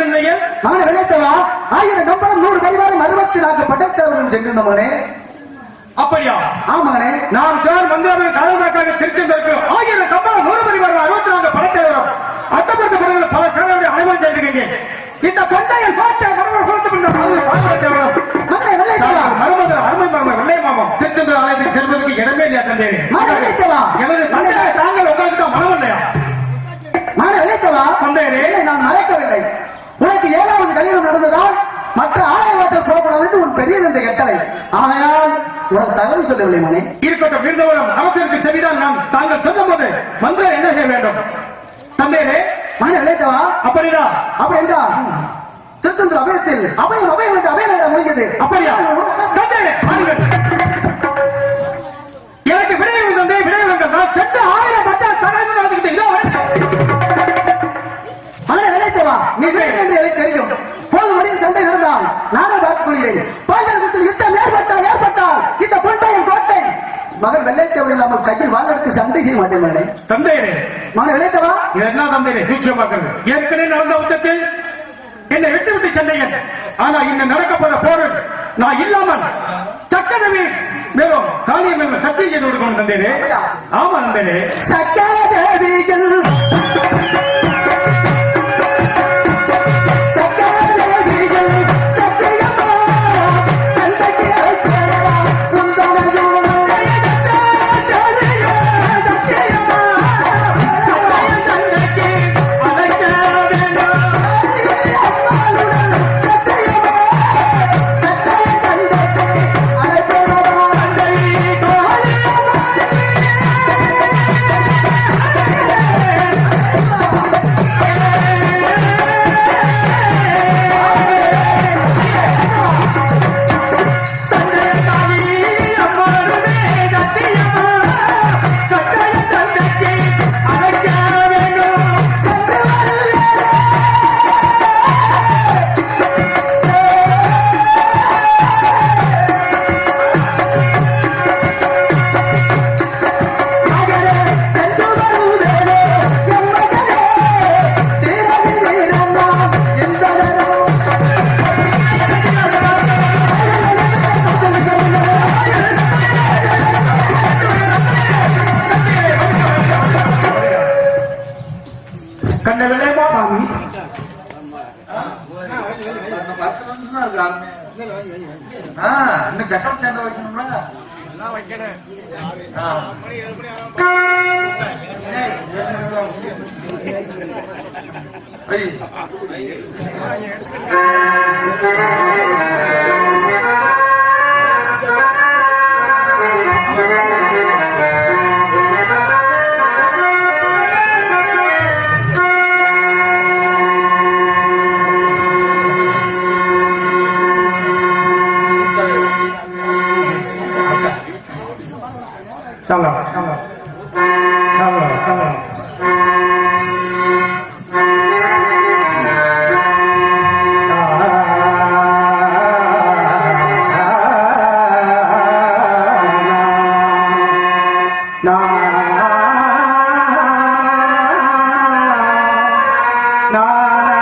சென்றிருந்தீங்க மகனை விளைத்தவா ஆயிரம் கம்பளம் நூறு பரிவாரம் அறுபத்தி நான்கு படைத்தவரும் சென்றிருந்த மகனே. அப்படியா? ஆமாங்கனே நாம் சார் மந்திராவின் காலமாக்காக திருச்செந்தருக்கு ஆயிரம் கப்பல் நூறு பரிவாரம் அறுபத்தி நான்கு படத்தை வரும் அத்தப்பட்ட பிறகு பல சேனலுடைய அனுமதி செய்திருக்கீங்க இந்த கொண்டையில் பார்த்த மரபு கொடுத்து மகனை விளைத்தவா மருமத அருமை மரும வெள்ளை மாமம் திருச்செந்தூர் ஆலயத்தில் செல்வதற்கு இடமே இல்லையா தந்தை? எனது தந்தை தாங்கள் உட்கார்ந்து மனம் இல்லையா? தந்தையரே இதை நான் மறைக்கவில்லை. ஏழாவது கல்யாணம் நடந்ததால் மற்ற ஆலயவாசல் புறப்படுவது உன் பெரிய இந்த கட்டளை ஆகையால் உனக்கு தகவல் சொல்லவில்லை மகனே. இருக்கட்டும் விருந்தவரம் அவசருக்கு சரிதான் நாம். தாங்கள் சொல்லும் போது மந்திரம் என்ன செய்ய வேண்டும்? தந்தையரே மகனை விளைத்தவா அப்படிதான் அப்படி என்றால் திருத்தந்தூர் அபயத்தில் அபயம் அபயம் என்று அபயம் முடிந்தது. அப்படியா? தந்தையரே. எனக்கு விடையை தந்தை விடையை நான் சென்ற ஆயிரம் எடுத்து சண்டை செய்ய மாட்டேன் தந்தையரே. மகனை விளைத்தவா இது என்ன தந்தையரே? சூட்சமாக்குறது ஏற்கனவே நடந்த யுத்தத்தில் என்னை விட்டு விட்டு சென்றீங்க ஆனா இந்த நடக்க போற போரில் நான் இல்லாமல் சக்கரவே மேலும் மேலும் சத்தியம் செய்து கொடுக்கணும் தந்தையரே. ஆமா தந்தையரே. சக்கரதேவிகள் இன்னும் சட்டம் சண்டை வைக்கணும்ல? தங்கம் Bye.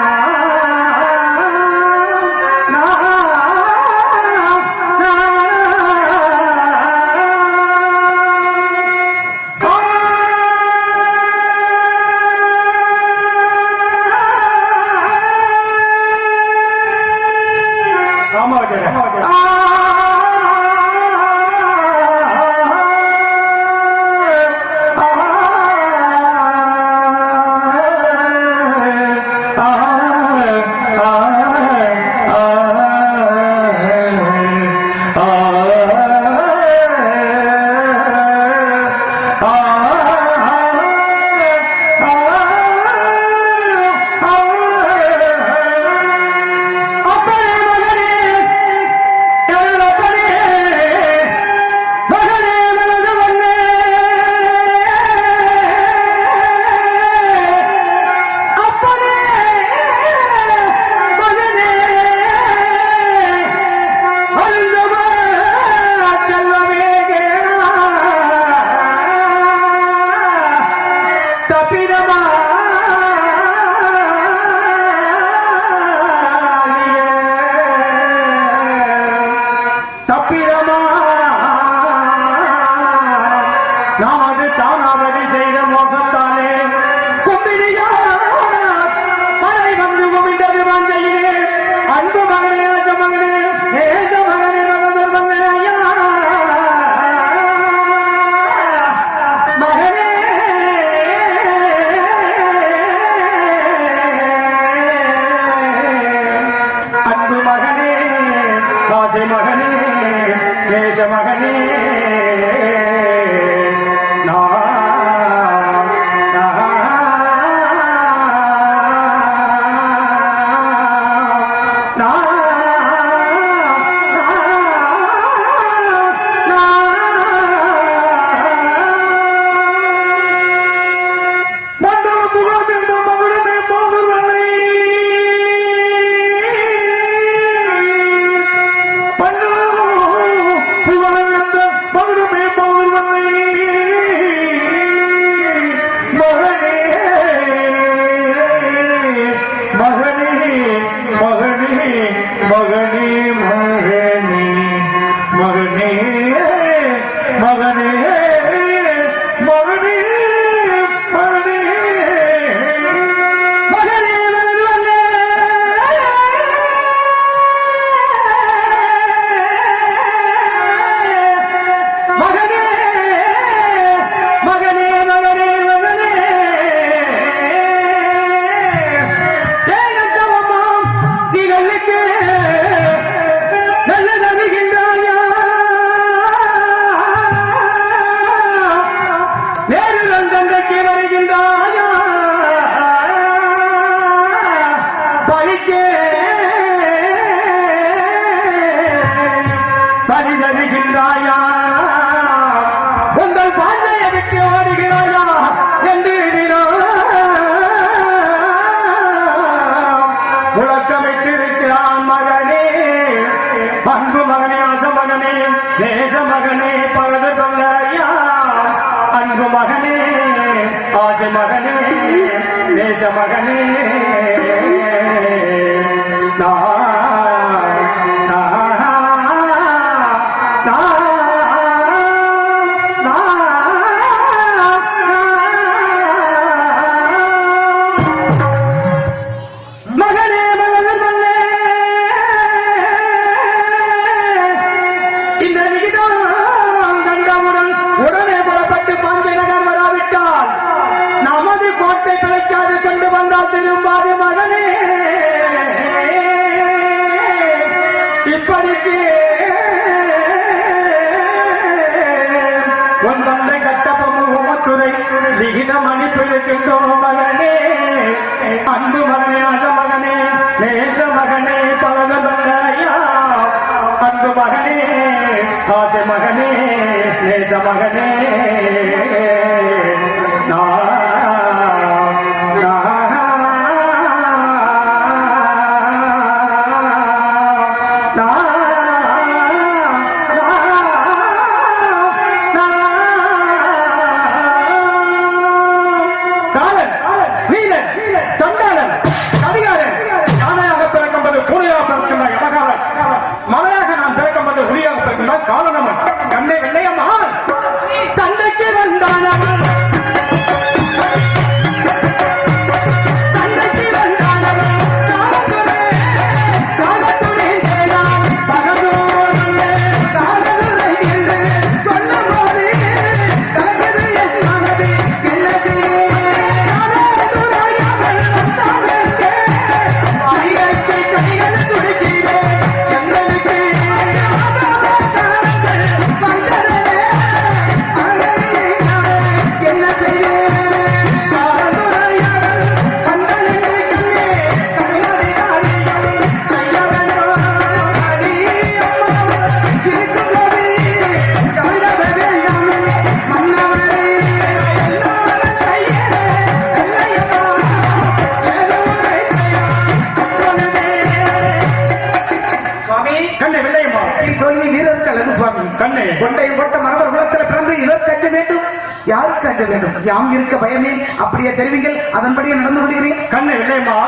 வேண்டும். யாம் இருக்க பயமே? அப்படியே தெரிவிங்கள். அதன்படியே நடந்து கொள்கிறீர்கள் கண்ணை விளையமா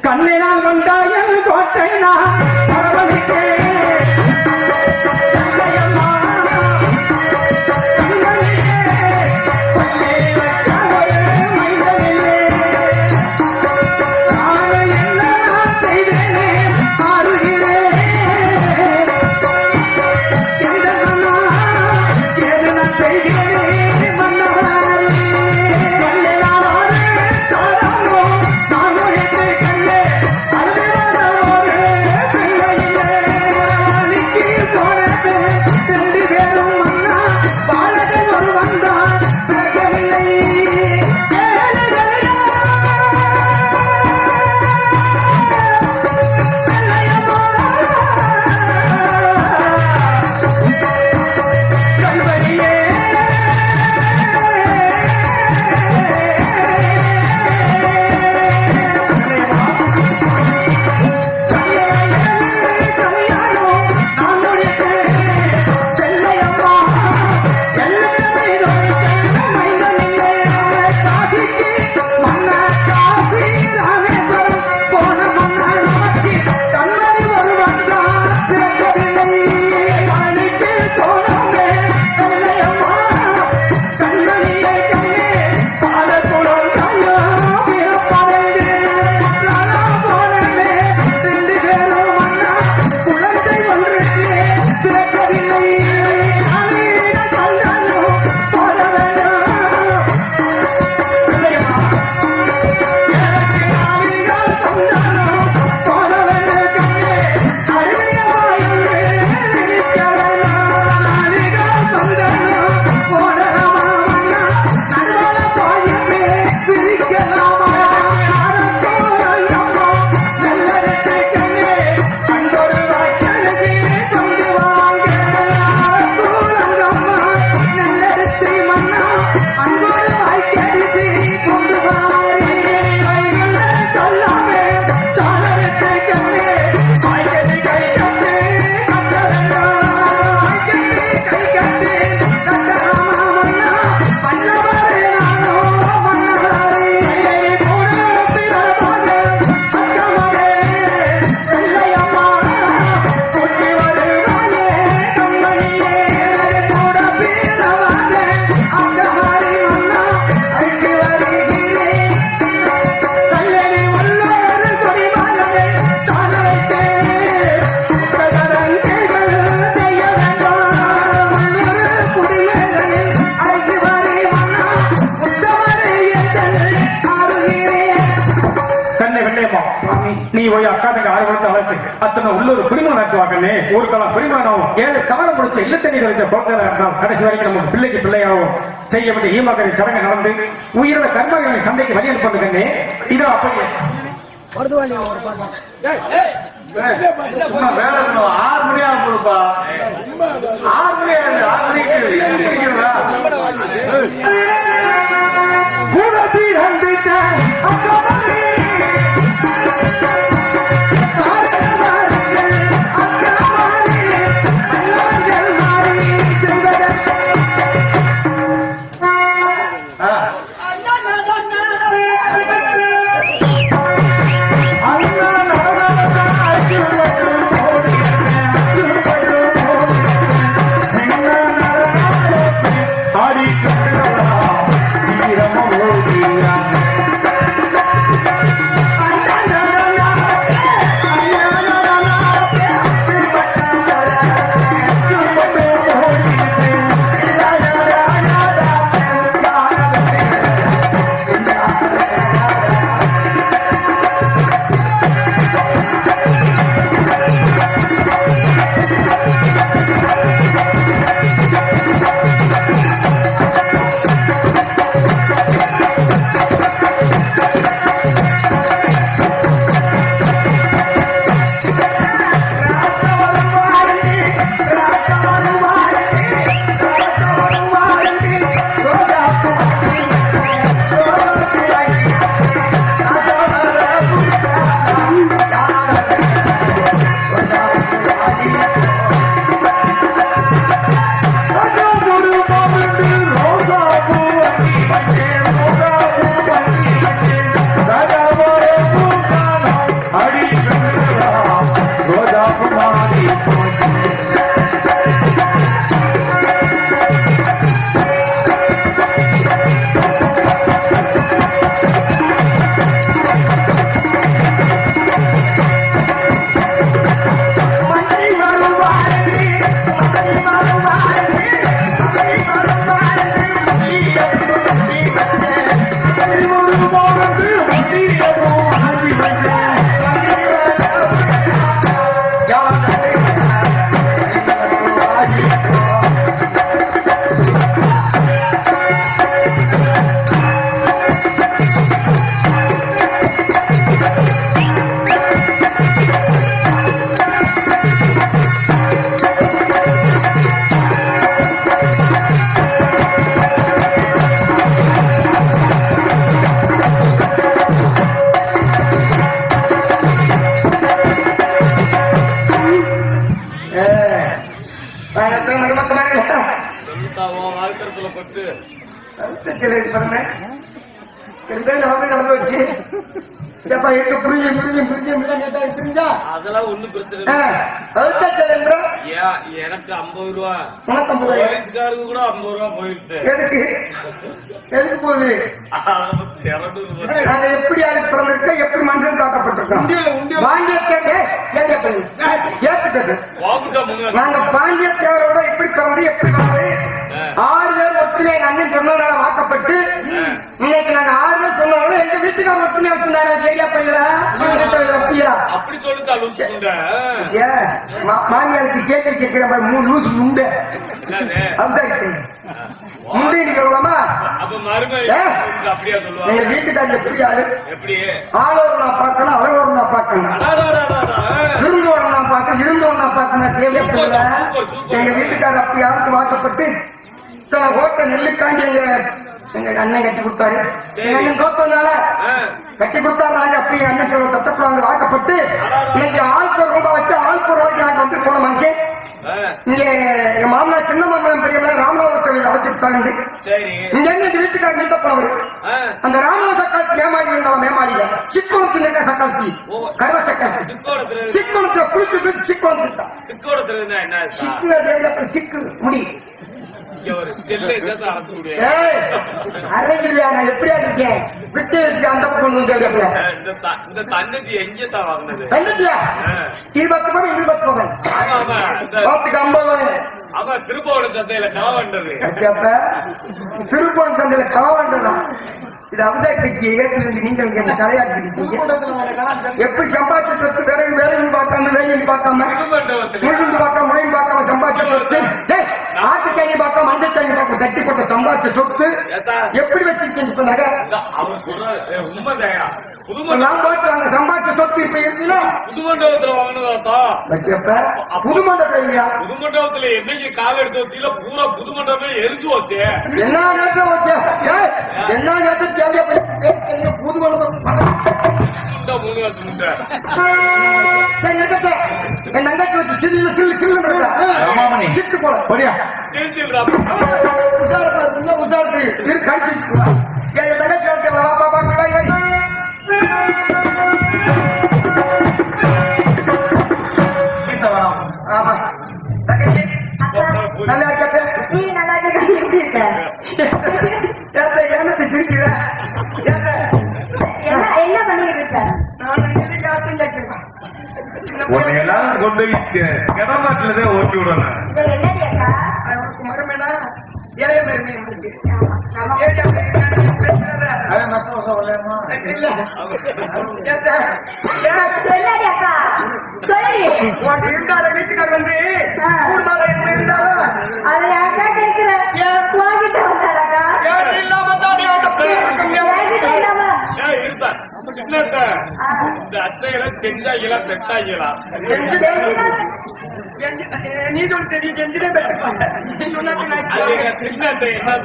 கண்ணை நான் வந்தாய் கோட்டை நான் நடத்துவாங்கன்னு ஊருக்கெல்லாம் குடிமகனும் ஏழு கவனம் முடிச்ச இல்ல தண்ணீர் வைத்த போக்குவரத்து இருந்தால் கடைசி வரைக்கும் நமக்கு பிள்ளைக்கு பிள்ளையாகவும் செய்ய வேண்டிய ஈமாக்கரை சடங்கு நடந்து உயிரோட கர்மங்களை சண்டைக்கு வழி அனுப்புங்க இதோ அப்படியே. ஆறு மணி ஆகும் போதுப்பா ஆறு மணி ஆகுது. ஆறு மணிக்கு. வாழ்க்கத்துல பட்டு. நடந்து வச்சு அதெல்லாம் ஒண்ணும் பிரச்சனை எனக்கு ஐம்பது ரூபா? போலீஸ்காருக்கு கூட ஐம்பது ரூபா போயிடுச்சு. எதுக்கு? போகுது? எப்படி ஆளு பிறந்திருக்கோம் எப்படி மனுஷன் காட்டப்பட்டிருக்கோம் பாண்டிய தேவரோட எப்படி பிறந்து எப்படி வந்து ஆறு பேர் ஒற்றுமை அண்ணன் சொன்னதுனால வாக்கப்பட்டு இன்னைக்கு நாங்க ஆறு பேர் எங்க வீட்டுக்கார ஒற்றுமை வச்சிருந்தாரு. ஏரியா பையலா? அப்படியா அப்படி. ஏ மாமியாருக்கு கேட்க கேட்கிற மாதிரி மூணு முண்டை என்னது? அதுதான் ஏ? அப்படியா எங்க வீட்டுக்காரர் எப்படி ஆளு? ஆளோர் நான் பார்க்கணும் அழகோர் நான் பார்க்கணும். இருந்தோட நான் நான் பார்க்கணும் சூப்பர், சூப்பர். எங்க வீட்டுக்காரர் அப்படி இத்தனை ஓட்ட நெல்லுக்காண்டி எங்க எங்க அண்ணன் கட்டி கொடுத்தாரு. அண்ணன் தோத்ததுனால. கட்டி கொடுத்தாரு நாங்க அப்படி அண்ணன் தத்தப்படாங்க வாக்கப்பட்டு இன்னைக்கு ஆள்போர் ரூபாய் வச்சு ஆள்போர் ரூபாய்க்கு நாங்க வந்து போன மனுஷன். இங்க எங்க மாமனா சின்ன மாமன் பெரிய ராமநாதர் கோவில் சரி. இங்க இந்த வீட்டுக்காரர் நீட்ட போனவர். அந்த ராமநாத சக்காத்தி மேமாளி இருந்தவன் மேமாளியில சிக்குளத்துல இருக்க சக்காத்தி ஓ. கருவ சக்காத்தி சிக்கோடத்துல சிக்குளத்துல குளிச்சு குளிச்சு என்ன ஆச்சா? சிக்குல தேவையா சிக்கு முடி. அரையிலையா நான் எப்படியா இருக்கேன் விட்டு வச்சு அந்த பொண்ணு தேவையா இந்த த- இந்த தண்ணி எங்க தான் வாங்கினது. வந்துட்டியா ஆ. இருபத்து பவன் இருபத்து பவன் ஆமா, ஆமா. இந்த- பத்துக்கு ஐம்பது பவன் அவன் திருப்பவன சந்தையில களவாண்டதான் இது அவசாயத்துக்கு ஏற்றிலிருந்து நீங்கள் எப்படி சம்பாதிச்ச வேலையும் பார்க்காம முழுந்து பார்க்காம முறையும் பார்க்காம சம்பாதிச்ச சொத்து பார்க்காம தட்டி போட்ட சம்பாதிச்ச சொத்து. எப்படி நான் போட்டு அந்த சம்பாதிச்ச சொத்து இப்ப புதுமண்டபத்துல வாங்கினதாத்தா இல்லையா? புதுமண்டபத்துல என்னைக்கு கால் எடுத்து வச்சீங்களோ பூரா புதுமண்டபமே எரிஞ்சு வச்சு என்ன நேரத்தில் வச்ச என்ன நேரத்தில் தேவையா மூணு வருஷம் இருக்கட்டும். என் தங்கச்சி வச்சு சில்லு சில்லு சில்லு. சிட்டு போல தெரிஞ்சுக்கிறா. உசாரப்பா, உசாரத்து. கடிச்சு ஏத்த, ஏன் சொல்லடி அக்கா சொல்லடி உனக்கு இருந்தால வீட்டுக்கார் வந்து இருந்தாலும் அத்தைகளை செஞ்சாங்களா பெட்டாங்களா தெரிஞ்சுதான் செஞ்சு- ஏ, நீ சொல்லு தெரியும் செஞ்சுட்டே பெற்றுக்கோங்க. நீ. எங்க சின்னத்தை என்ன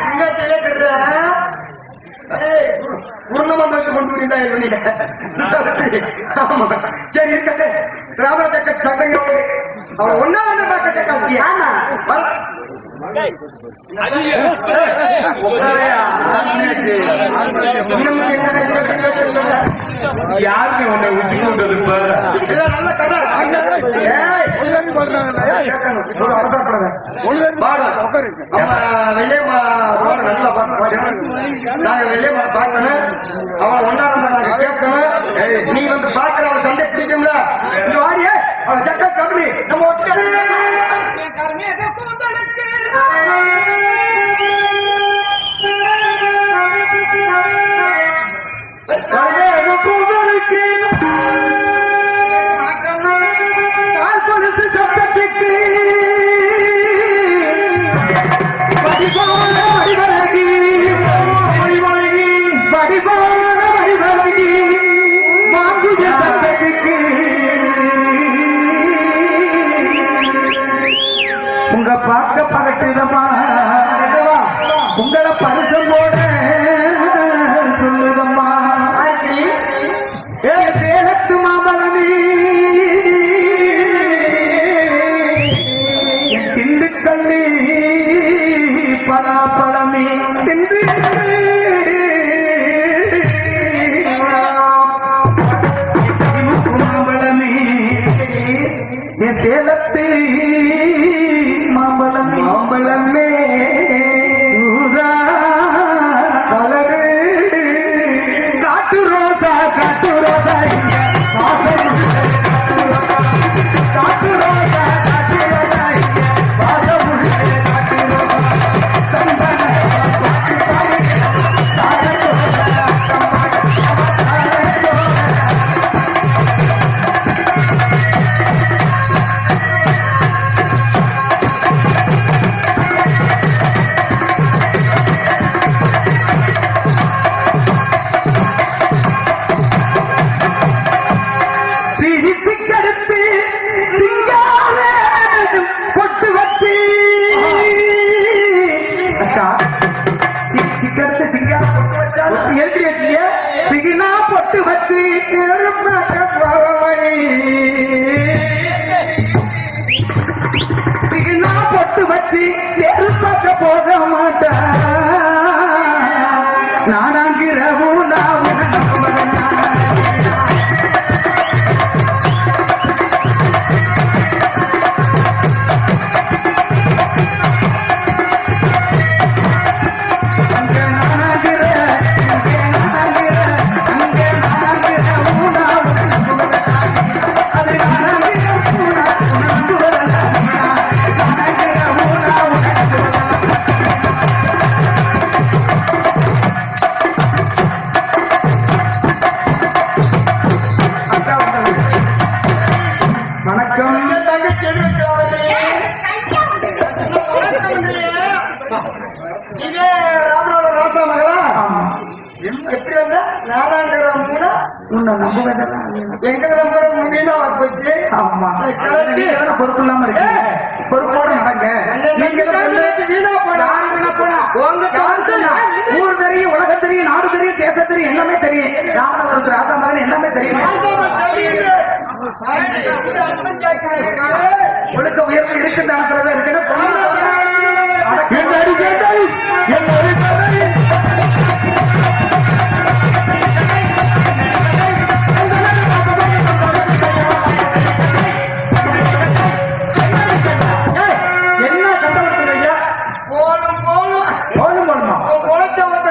சிங்கத்தையே கட்டுற. ஏய், உருணமண்டலத்தை கொண்டு? ஆமா. சரி இருக்கட்டு ராமராஜக்க சட்டங்க அவன் ஒன்னா ஒண்ணு பார்க்க இன்னும் என்ன. யாருமே உன்னை உச்சி கொண்டது பாரு இல்ல, நல்ல கதை. அவன் நாங்க கேட்கணும். நீ வந்து பார்க்கிற அவன் சண்டை பிடிக்கும்ல. இந்த வாடியே அவன் சக்க கம்மி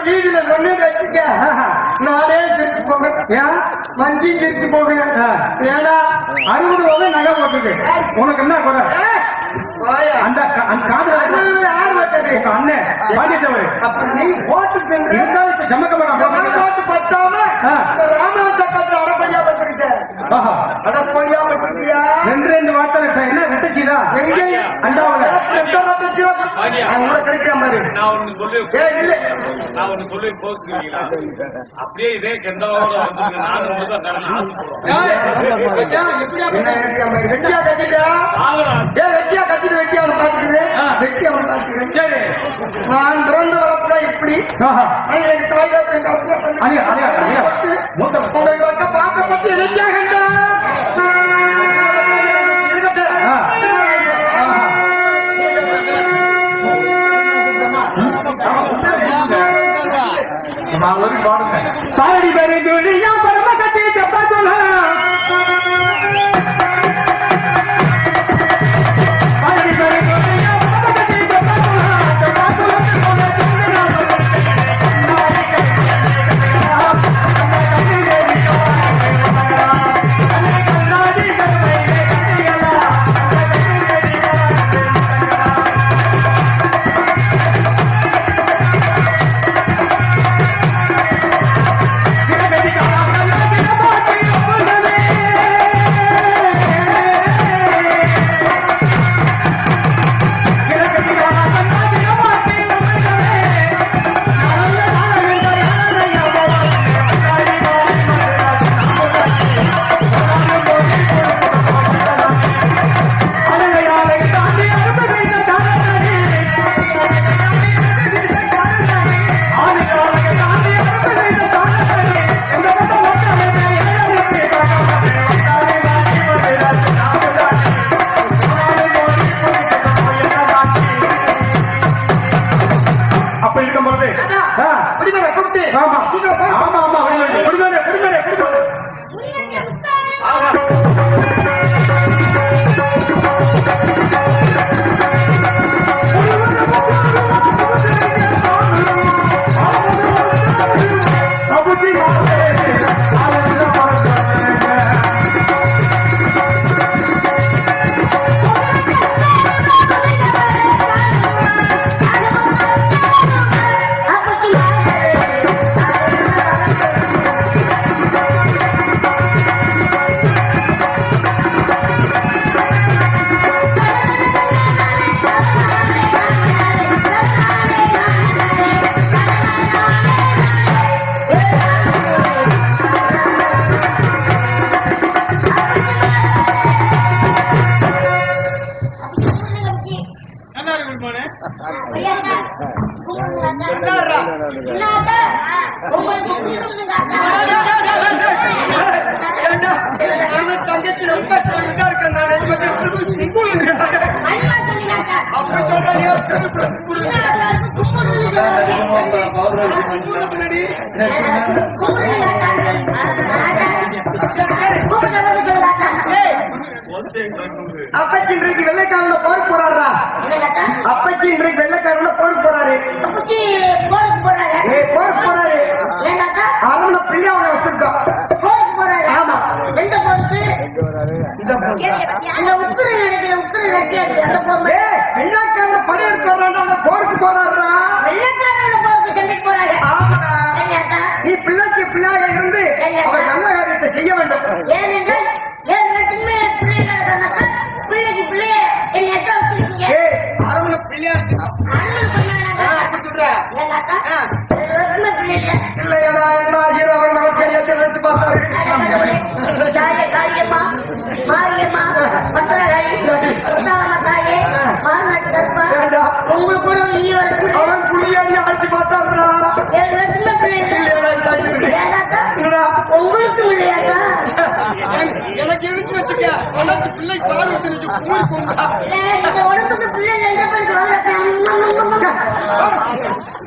வீடுல சொல்லி வச்சுக்க. நானே திருப்பி ஏன்? வண்டி திருப்பி ஆ. ஏன்னா அறுபது ரூபாய் நகை போட்டுக்கு உனக்கு என்ன குறை? அந்த அந்த காதல அண்ணன் அப்ப நீ போட்டு இருந்தாலும் இப்ப சமக்க போட்டு பத்தாம ராமநாத பத்திரம் அடப்பையா பட்டிருக்க ஆஹா. அடப்பையா பட்டிருக்கியா ரெண்டு ரெண்டு வார்த்தை வெட்டச்சிதா எங்க? அண்டாவுல கூட கிடைக்காம பாரு. நான் ஒண்ணு சொல்லி. ஏ இல்ல. நான் ஒண்ணு சொல்லி போச்சுக்கிறீங்களா அப்படியே இதே கெண்டாவோட வந்து நானும் முதல் தரேன். என்ன கிடைக்காம பாரு? வெட்டியா கட்டிட்டா ஏ வெட்டியா கட்டிட்டு வெட்டியா அவனை பாத்துக்கிறேன் ஆ. வெட்டியா அவனை பாத்துக்கிறேன் சரி. நான் பிறந்த வளர்ப்புல இப்படி. என் தாய். மூத்த பார்க்கப்பட்டு நான் ஒரு சாரடி பேரு துணியா தங்கச்சி ரொம்ப சொல்லிட்டா இருக்கேன் நான். அப்படி அப்பச்சி இன்றைக்கு வெள்ளைக்காரன போர் போறாரா அப்பச்சி இன்றைக்கு வெள்ளைக்காரன போர் போறாரு ஏ போர் போறாரு அவன பிரியாவனை வச்சிருக்கோம் ஆமா. அந்த உப்புரு நடக்கிற உப்புரு நடக்கிற அந்த பொம்மை ஏ வெள்ளைக்காரன படை எடுத்து வர்றான்டா அவன் போருக்கு போறாரா வெள்ளக்காரங்க போறதுக்கு சண்டைக்கு போறாங்க. ஆமாடா? நீ பிள்ளைக்கு பிள்ளையாக இருந்து அவன் நல்ல காரியத்தை செய்ய வேண்டும். ஏனென்றால் ஏழு நாட்டுமே பிள்ளைகள் சொன்னாக்கா பிள்ளைக்கு பிள்ளைய என்னை எட்ட வச்சிருக்கீங்க. அரவண பிள்ளையா அண்ணன் சொன்னாங்க அப்படி சொல்ற ஏன்னாக்கா ஏழு வருஷமே பிள்ளைங்க இல்லையடா என்ன ஆகியது அவர் நமக்கு எத்தனை வச்சு பார்த்தாரு காரியம்மா மாரியம்மா பத்திரகாரி உத்தாரமா தாயே மாநாட்டு தர்ப்பா உங்களுக்கு கூட நீ வருது அவன்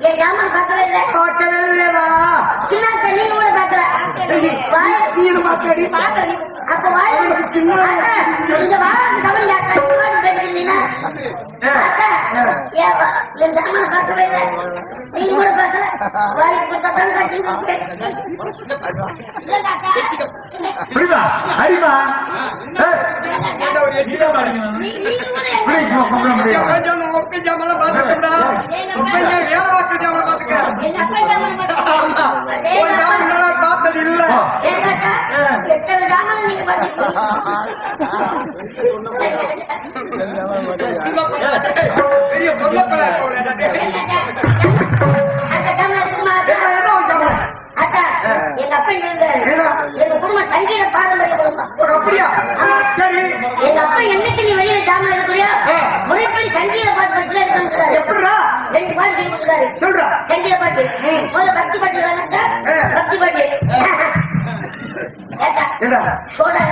என் ஜாமான் பார்க்கவே இல்லை? பார்க்கவே இல்லையடா சின்ன நீங்க கூட பார்க்கல. நீனு பார்க்கடி அப்ப வாய அக்கா நீங்க? வாடி பேசுறீங்கன்னா அக்கா ஏன் வா- என் ஜாமான் பார்க்கவே இல்லை. நீங்க கூட பார்க்கல. புரியுதா? நீ நீங்க வேலை பார்க்க ஜாமெல்லாம் பார்த்துக்க? எங்க அப்பா ஜாமான் ஆமா. பார்த்து- ஒரு ஜாமெல்லாம் நான் பார்த்தது இல்ல? பெரிய பொல்லப்பல எங்க குடும்பம் சங்கீத பாரம்பரிய குடும்பம் ஒரு அப்படியா? சரி. எங்க அப்பா என்னைக்கு நீ வெளியில ஜாமான் எடுக்கிறியோ. முறைப்படி சங்கீத பாட்டு படிச்சுல இருக்காரு எப்படிடா? ரெண்டு பாட்டு சொல்லிருக்காரு சொல்றா. சங்கீத பாட்டு முதல்ல பக்தி பாட்டு. பக்தி பாட்டு. சோடா